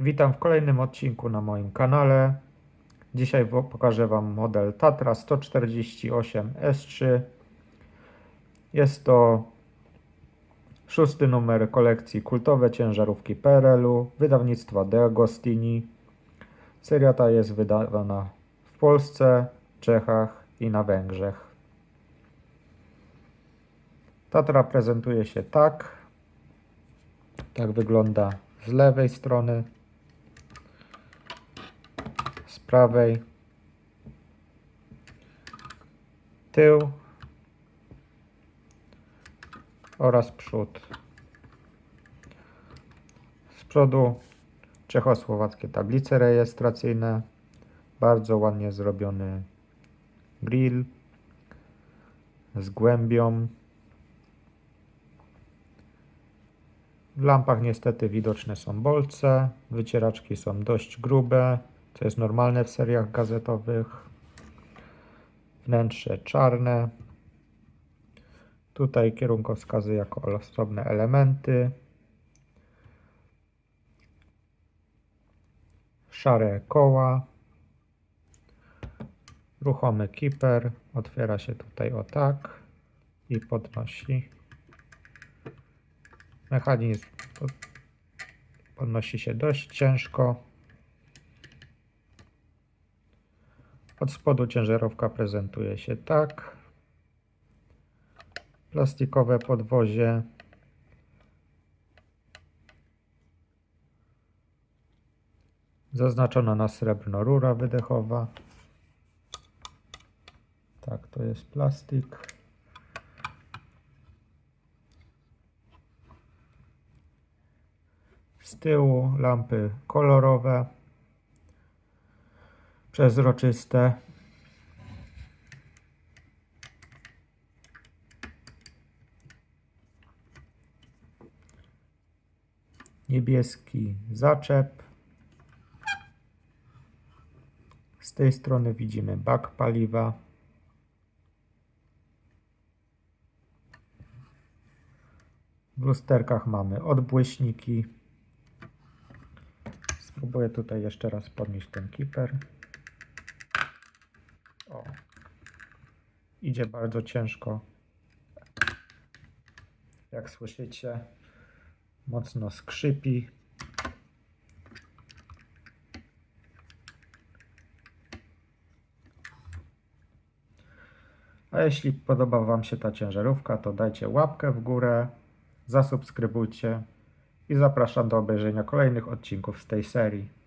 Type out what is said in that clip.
Witam w kolejnym odcinku na moim kanale. Dzisiaj pokażę Wam model Tatra 148 S3. Jest to szósty numer kolekcji kultowe ciężarówki PRL-u wydawnictwa De Agostini. Seria ta jest wydawana w Polsce, Czechach i na Węgrzech. Tatra prezentuje się tak. Tak wygląda z lewej strony, prawej, tył oraz przód. Z przodu czechosłowackie tablice rejestracyjne, bardzo ładnie zrobiony grill z głębią. W lampach niestety widoczne są bolce, wycieraczki są dość grube, co jest normalne w seriach gazetowych. Wnętrze czarne. Tutaj kierunkowskazy jako osobne elementy. Szare koła. Ruchomy kiper. Otwiera się tutaj o tak i podnosi. Mechanizm pod- podnosi się dość ciężko. Od spodu ciężarówka prezentuje się tak. Plastikowe podwozie. Zaznaczona na srebrno rura wydechowa. Tak, to jest plastik. Z tyłu lampy kolorowe, przezroczyste. Niebieski zaczep. Z tej strony widzimy bak paliwa. W lusterkach mamy odbłyśniki. Spróbuję tutaj jeszcze raz podnieść ten kiper. O. Idzie bardzo ciężko. Jak słyszycie, mocno skrzypi. A jeśli podoba Wam się ta ciężarówka, to dajcie łapkę w górę, zasubskrybujcie i zapraszam do obejrzenia kolejnych odcinków z tej serii.